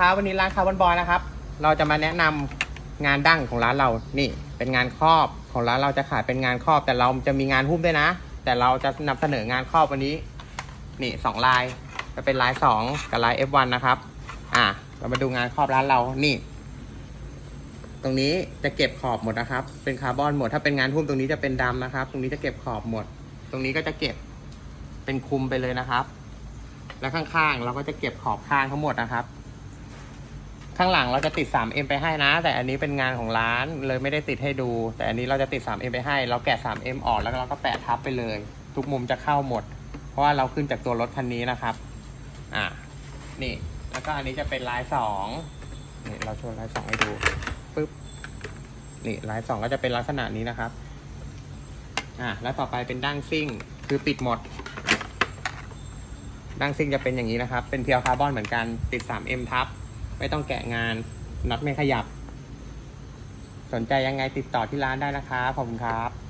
ครับวันนี้ร้านคาร์บอนบอยนะครับ เราจะมาแนะนำงานดั้งของร้านเรา นี่ เป็นงานครอบของร้านเราจะขายเป็นงานครอบ แต่เราจะมีงานหุ้มด้วยนะ แต่เราจะนำเสนองานครอบวันนี้ นี่สองลาย จะเป็นลายสองกับลาย F1 นะครับ อะ เรามาดูงานครอบร้านเรา นี่ ตรงนี้จะเก็บขอบหมดนะครับ เป็นคาร์บอนหมด ถ้าเป็นงานหุ้มตรงนี้จะเป็นดำนะครับ ตรงนี้จะเก็บขอบหมด ตรงนี้ก็จะเก็บเป็นคุมไปเลยนะครับ แล้วข้างๆเราก็จะเก็บขอบข้างทั้งหมดนะครับ ข้างหลังเราจะติด 3M ไปให้นะ แต่อันนี้เป็นงานของร้านเลยไม่ได้ติดให้ดู แต่อันนี้เราจะติด 3M ไปให้ เราแกะ 3M ออกแล้วเราก็แปะทับไปเลย ทุกมุมจะเข้าหมด เพราะว่าเราขึ้นจากตัวรถคันนี้นะครับ อ่านี่ แล้วก็อันนี้จะเป็นลายสองนี่เราโชว์ลายสองให้ดูปึ๊บนี่ลายสองก็จะเป็นลักษณะนี้นะครับ อ่าแล้วต่อไปเป็นดั้งซิ่งคือปิดหมดดั้งซิ่งจะเป็นอย่างนี้นะครับ เป็นเพียวคาร์บอนเหมือนกันติด 3M ทับ ไม่ต้องแกะงานน็อตไม่ขยับ สนใจยังไงติดต่อที่ร้านได้นะครับขอบคุณครับ